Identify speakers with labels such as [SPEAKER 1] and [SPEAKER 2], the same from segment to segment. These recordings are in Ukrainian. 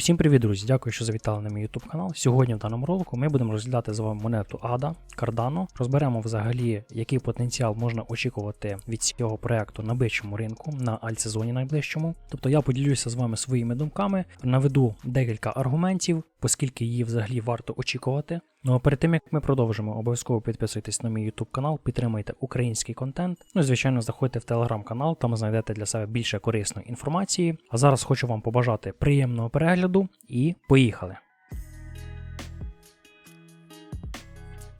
[SPEAKER 1] Усім привіт, друзі! Дякую, що завітали на мій YouTube канал. Сьогодні в даному ролику ми будемо розглядати з вами монету ADA Cardano. Розберемо взагалі, який потенціал можна очікувати від цього проекту на бичому ринку на альтсезоні найближчому. Тобто я поділюся з вами своїми думками, наведу декілька аргументів, оскільки її взагалі варто очікувати. Ну а перед тим як ми продовжимо, обов'язково підписуйтесь на мій YouTube канал, підтримуйте український контент. Ну і звичайно, заходьте в телеграм-канал, там знайдете для себе більше корисної інформації. А зараз хочу вам побажати приємного перегляду і поїхали!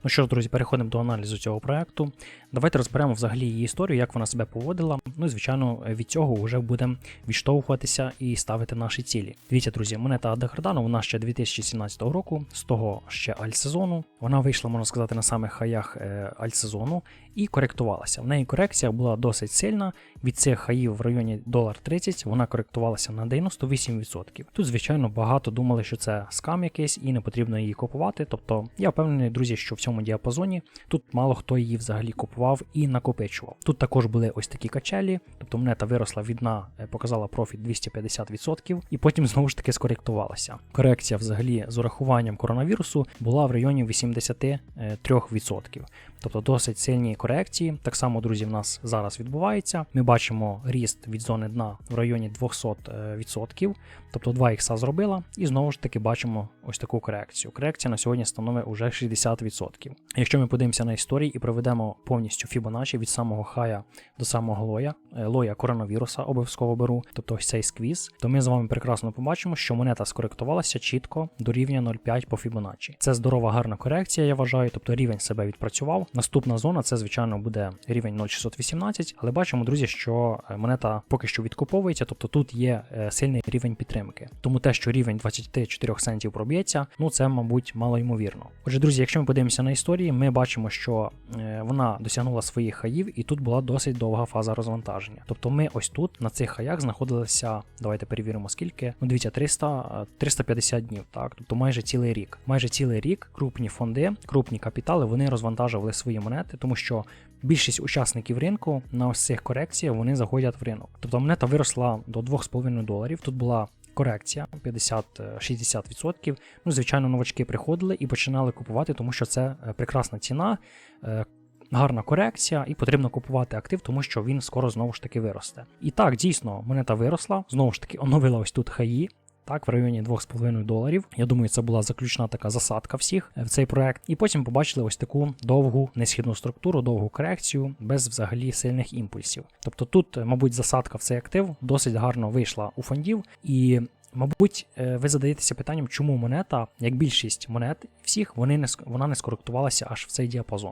[SPEAKER 1] Ну що ж, друзі, переходимо до аналізу цього проекту. Давайте розберемо взагалі її історію, як вона себе поводила. Ну і звичайно, від цього вже будемо відштовхуватися і ставити наші цілі. Дивіться, друзі, монета Ада Кардано, вона ще 2017 року, з того ще альтсезону. Вона вийшла, можна сказати, на самих хаях е, альтсезону і коректувалася. В неї корекція була досить сильна. Від цих хаїв в районі 1,30 вона коректувалася на 98%. Тут, звичайно, багато думали, що це скам якийсь і не потрібно її купувати. Тобто я впевнений, друзі, що в цьому діапазоні тут мало хто її взагалі купував і накопичував. Тут також були ось такі качелі, тобто монета виросла від дна, е, показала профіт 250%, і потім знову ж таки скоректувалася. Корекція взагалі з урахуванням коронавірусу була в районі 83%. Тобто досить сильні корекції. Так само, друзі, в нас зараз відбувається. Ми бачимо ріст від зони дна в районі 200%. Тобто 2 ікса зробила, і знову ж таки бачимо ось таку корекцію. Корекція на сьогодні становить уже 60%. Якщо ми подивимося на історії і проведемо повністю Fibonacci від самого хая до самого лоя, е, лоя коронавіруса обов'язково беру, тобто ось цей сквіз, то ми з вами прекрасно побачимо, що монета скоректувалася чітко до рівня 0,5 по Fibonacci. Це здорова гарна корекція, я вважаю, тобто рівень себе відпрацював. Наступна зона це, звичайно, буде рівень 0,618, але бачимо, друзі, що е, монета поки що відкуповується, тобто тут є е, сильний рівень підтримки. Тому те, що рівень 24 центів проб'ється, ну це, мабуть, мало ймовірно. Отже, друзі, якщо ми подивимося на історії, ми бачимо, що вона досягнула своїх хаїв, і тут була досить довга фаза розвантаження. Тобто ми ось тут на цих хаях знаходилися. Давайте перевіримо скільки. Ну, дивіться, 300, 350 днів, так, тобто майже цілий рік. Майже цілий рік крупні фонди, крупні капітали вони розвантажували свої монети, тому що більшість учасників ринку на ось цих корекціях вони заходять в ринок. Тобто монета виросла до 2,5 доларів. Тут була корекція 50-60%. Ну, звичайно, новачки приходили і починали купувати, тому що це е, прекрасна ціна. Е, Гарна корекція, і потрібно купувати актив, тому що він скоро знову ж таки виросте. І так, дійсно, монета виросла, знову ж таки, оновила ось тут хаї, так, в районі 2,5 доларів. Я думаю, це була заключна така засадка всіх в цей проект. І потім побачили ось таку довгу несхідну структуру, довгу корекцію без взагалі сильних імпульсів. Тобто тут, мабуть, засадка в цей актив досить гарно вийшла у фондів і. Мабуть, ви задаєтеся питанням, чому монета, як більшість монет всіх, вони не вона не скоректувалася аж в цей діапазон.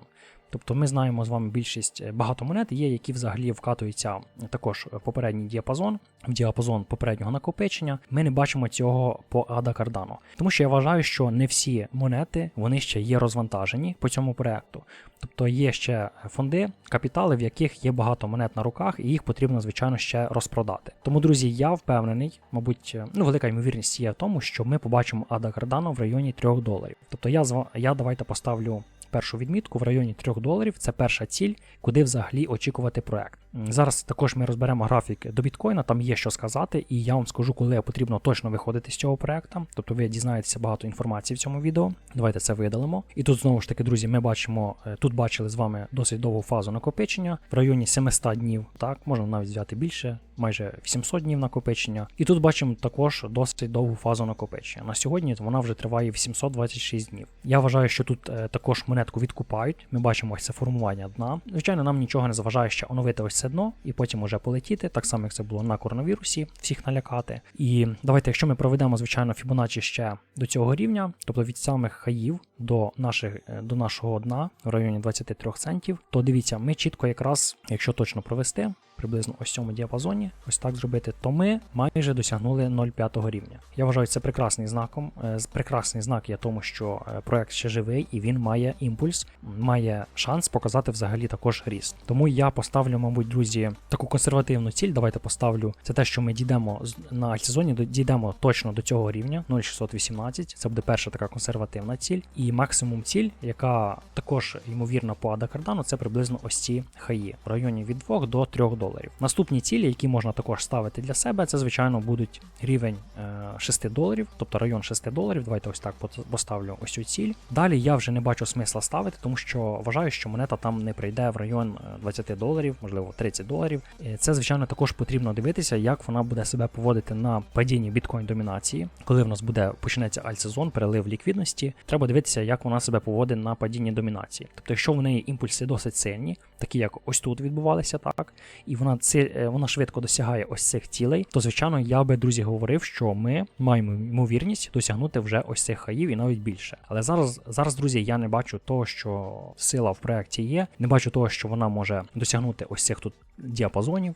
[SPEAKER 1] Тобто ми знаємо з вами більшість багато монет є, які взагалі вкатуються також в попередній діапазон, в діапазон попереднього накопичення. Ми не бачимо цього по Ада Cardano. Тому що я вважаю, що не всі монети вони ще є розвантажені по цьому проекту. Тобто є ще фонди, капітали, в яких є багато монет на руках, і їх потрібно, звичайно, ще розпродати. Тому, друзі, я впевнений, мабуть, ну велика ймовірність є в тому, що ми побачимо Ада Cardano в районі 3 доларів. Тобто я я давайте поставлю першу відмітку в районі 3 доларів. Це перша ціль, куди взагалі очікувати проект. Зараз також ми розберемо графік до біткоїна, там є що сказати, і я вам скажу, коли потрібно точно виходити з цього проекту. Тобто ви дізнаєтеся багато інформації в цьому відео. Давайте це видалимо. І тут знову ж таки, друзі, ми бачимо, тут бачили з вами досить довгу фазу накопичення в районі 700 днів. Так, можна навіть взяти більше, майже 800 днів накопичення. І тут бачимо також досить довгу фазу накопичення. На сьогодні вона вже триває 826 днів. Я вважаю, що тут також монетку відкупають. Ми бачимо ось це формування дна. Звичайно, нам нічого не заважає ще оновити ось це дно і потім уже полетіти, так само як це було на коронавірусі, всіх налякати. І давайте, якщо ми проведемо, звичайно, фібоначі ще до цього рівня, тобто від самих хаїв до наших, до нашого дна в районі 23 центів, то дивіться, ми чітко якраз, якщо точно провести, приблизно ось цьому діапазоні, ось так зробити, то ми майже досягнули 0,5 рівня. Я вважаю це прекрасний знаком. Е, прекрасний знак є тому, що е, проект ще живий і він має імпульс, має шанс показати взагалі також ріст. Тому я поставлю, мабуть, друзі, таку консервативну ціль. Давайте поставлю. Це те, що ми дійдемо на альтсезоні, дійдемо точно до цього рівня 0,618. Це буде перша така консервативна ціль. І максимум ціль, яка також ймовірна по Ада Кардану, це приблизно ось ці хаї в районі від 2 до 3 доларів. Наступні цілі, які можна також ставити для себе, це звичайно будуть рівень е, 6 доларів, тобто район 6 доларів. Давайте ось так поставлю ось цю ціль. Далі я вже не бачу смисла ставити, тому що вважаю, що монета там не прийде в район е, 20 доларів, можливо 30 доларів. Е, Це, звичайно, також потрібно дивитися, як вона буде себе поводити на падінні біткоін домінації. Коли в нас буде почнеться альтсезон, перелив ліквідності, треба дивитися, як вона себе поводить на падінні домінації. Тобто, якщо в неї імпульси досить сильні, такі як ось тут відбувалися, так, і вона це вона швидко досягає ось цих цілей, то звичайно я би друзі говорив, що ми маємо ймовірність досягнути вже ось цих хаїв і навіть більше. Але зараз, зараз, друзі, я не бачу того, що сила в проєкті є. Не бачу того, що вона може досягнути ось цих тут діапазонів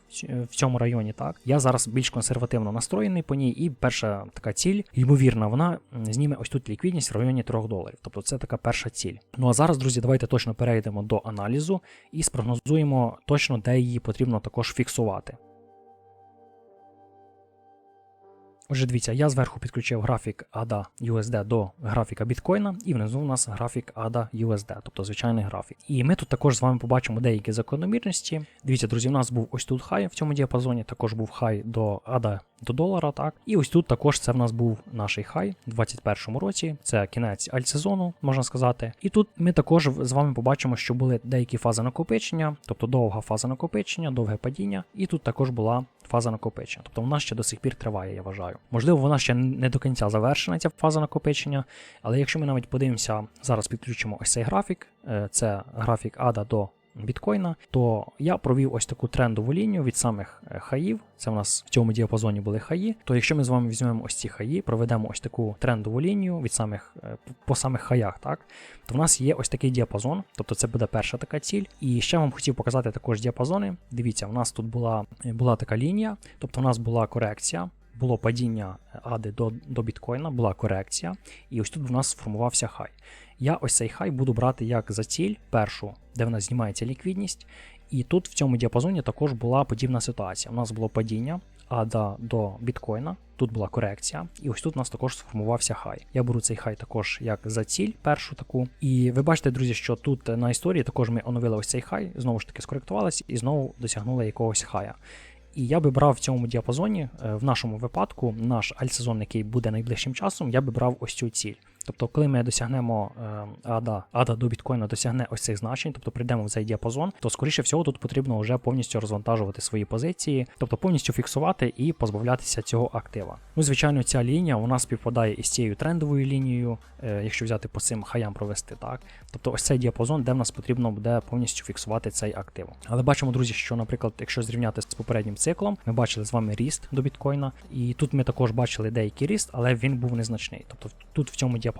[SPEAKER 1] в цьому районі. Так я зараз більш консервативно настроєний по ній, і перша така ціль, ймовірна, вона зніме ось тут ліквідність в районі 3 доларів. Тобто це така перша ціль. Ну а зараз, друзі, давайте точно перейдемо до аналізу і спрогнозуємо точно, де її потрібно також фіксувати. Отже, дивіться, я зверху підключив графік ADA USD до графіка біткоїна, і внизу у нас графік ADA USD, тобто звичайний графік. І ми тут також з вами побачимо деякі закономірності. Дивіться, друзі, у нас був ось тут хай в цьому діапазоні, також був хай до ADA до долара, так. І ось тут також це в нас був наш хай у 2021 році. Це кінець альтсезону, можна сказати. І тут ми також з вами побачимо, що були деякі фази накопичення, тобто довга фаза накопичення, довге падіння, і тут також була фаза накопичення. Тобто вона ще до сих пір триває, я вважаю. Можливо, вона ще не до кінця завершена, ця фаза накопичення. Але якщо ми навіть подивимося, зараз підключимо ось цей графік, е, це графік ADA до біткоїна, то я провів ось таку трендову лінію від самих е, хаїв. Це в нас в цьому діапазоні були хаї. То якщо ми з вами візьмемо ось ці хаї, проведемо ось таку трендову лінію від самих е, по самих хаях, так то в нас є ось такий діапазон, тобто це буде перша така ціль. І ще вам хотів показати також діапазони. Дивіться, у нас тут була, була така лінія, тобто у нас була корекція. Було падіння ади до до біткоїна, була корекція, і ось тут у нас сформувався хай. Я ось цей хай буду брати як за ціль, першу, де в нас знімається ліквідність. І тут в цьому діапазоні також була подібна ситуація. У нас було падіння ада до біткоїна, тут була корекція, і ось тут у нас також сформувався хай. Я беру цей хай також як за ціль, першу таку. І ви бачите, друзі, що тут на історії також ми оновили ось цей хай, знову ж таки скоректувалися і знову досягнули якогось хая. І я би брав в цьому діапазоні, е, в нашому випадку, наш альтсезон, який буде найближчим часом, я би брав ось цю ціль. Тобто, коли ми досягнемо е, ада, ада до біткоїна досягне ось цих значень, тобто прийдемо в цей діапазон, то скоріше всього тут потрібно вже повністю розвантажувати свої позиції, тобто повністю фіксувати і позбавлятися цього актива. Ну, звичайно, ця лінія нас співпадає із цією трендовою лінією, е, якщо взяти по цим хаям провести так. Тобто ось цей діапазон, де в нас потрібно буде повністю фіксувати цей актив. Але бачимо, друзі, що, наприклад, якщо зрівняти з попереднім циклом, ми бачили з вами ріст до біткоїна, і тут ми також бачили деякий ріст, але він був незначний. Тобто тут в цьому діапазоні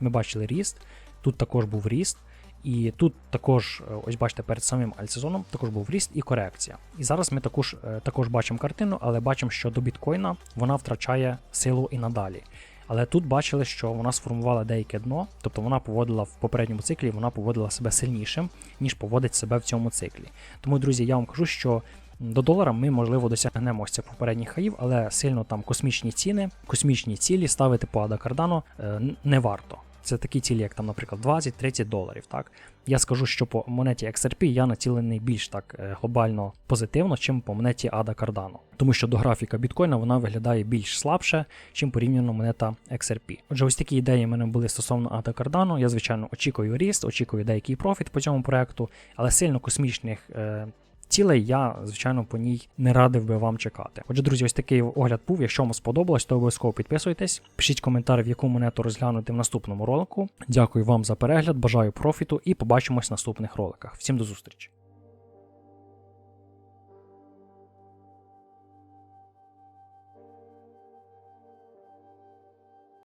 [SPEAKER 1] ми бачили ріст, тут також був ріст. І тут також, е, ось бачите, перед самим альтсезоном також був ріст і корекція. І зараз ми також е, також бачимо картину, але бачимо, що до біткоїна вона втрачає силу і надалі. Але тут бачили, що вона сформувала деяке дно, тобто вона поводила в попередньому циклі, вона поводила себе сильнішим, ніж поводить себе в цьому циклі. Тому, друзі, я вам кажу, що до долара ми, можливо, досягнемо ось цих попередніх хаїв, але сильно там космічні ціни, космічні цілі ставити по Ада Кардано е, не варто. Це такі цілі, як там, наприклад, 20-30 доларів. Так я скажу, що по монеті XRP я націлений більш так е, глобально позитивно, чим по монеті ADA Cardano. Тому що до графіка біткоїна вона виглядає більш слабше, чим порівняно монета XRP. Отже, ось такі ідеї в мене були стосовно ADA Cardano. Я, звичайно, очікую ріст, очікую деякий профіт по цьому проекту, але сильно космічних. Е, Цілей я, звичайно, по ній не радив би вам чекати. Отже, друзі, ось такий огляд був. Якщо вам сподобалось, то обов'язково підписуйтесь. Пишіть коментар, в яку монету розглянути в наступному ролику. Дякую вам за перегляд, бажаю профіту і побачимось в наступних роликах. Всім до зустрічі!